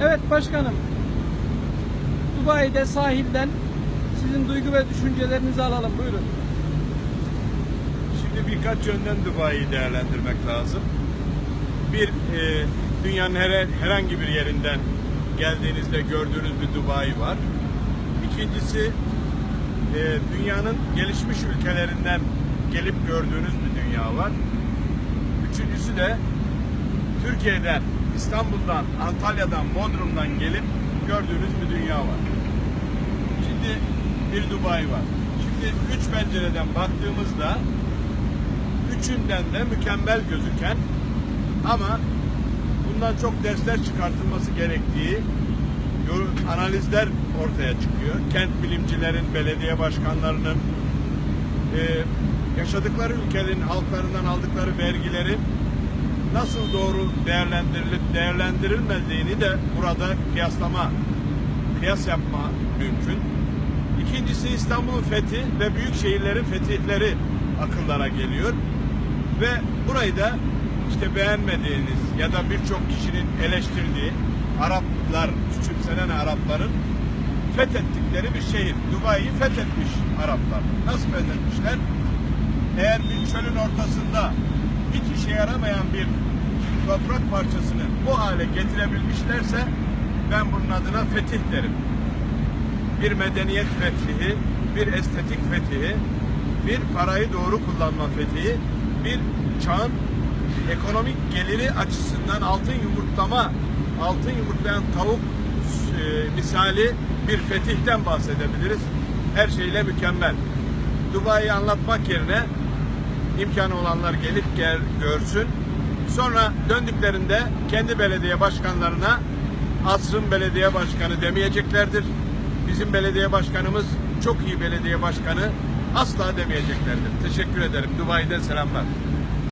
Evet başkanım. Dubai'de sahilden sizin duygu ve düşüncelerinizi alalım. Buyurun. Şimdi birkaç yönden Dubai'yi değerlendirmek lazım. Bir, e, dünyanın her, herhangi bir yerinden geldiğinizde gördüğünüz bir Dubai var. İkincisi, e, dünyanın gelişmiş ülkelerinden gelip gördüğünüz bir dünya var. Üçüncüsü de Türkiye'den, İstanbul'dan, Antalya'dan, Bodrum'dan gelip gördüğünüz bir dünya var. Şimdi bir Dubai var. Şimdi üç pencereden baktığımızda üçünden de mükemmel gözüken ama bundan çok dersler çıkartılması gerektiği analizler ortaya çıkıyor. Kent bilimcilerin, belediye başkanlarının yaşadıkları ülkenin halklarından aldıkları vergileri nasıl doğru değerlendirilip değerlendirilmediğini de burada kıyaslama, kıyas yapma mümkün. İkincisi İstanbul'un fethi ve büyük şehirlerin fetihleri akıllara geliyor. Ve burayı da işte beğenmediğiniz ya da birçok kişinin eleştirdiği Araplar, küçümsenen Arapların fethettikleri bir şehir. Dubai'yi fethetmiş Araplar. Nasıl fethetmişler? Eğer bir çölün ortasında hiç işe yaramayan bir toprak parçasını bu hale getirebilmişlerse ben bunun adına fetih derim. Bir medeniyet fethihi, bir estetik fethihi, bir parayı doğru kullanma fethihi, bir çağın ekonomik geliri açısından altın yumurtlama, altın yumurtlayan tavuk e, misali bir fetihten bahsedebiliriz. Her şeyle mükemmel. Dubai'yi anlatmak yerine imkanı olanlar gelip gel, görsün. Sonra döndüklerinde kendi belediye başkanlarına asrın belediye başkanı demeyeceklerdir. Bizim belediye başkanımız çok iyi belediye başkanı asla demeyeceklerdir. Teşekkür ederim. Dubai'den selamlar.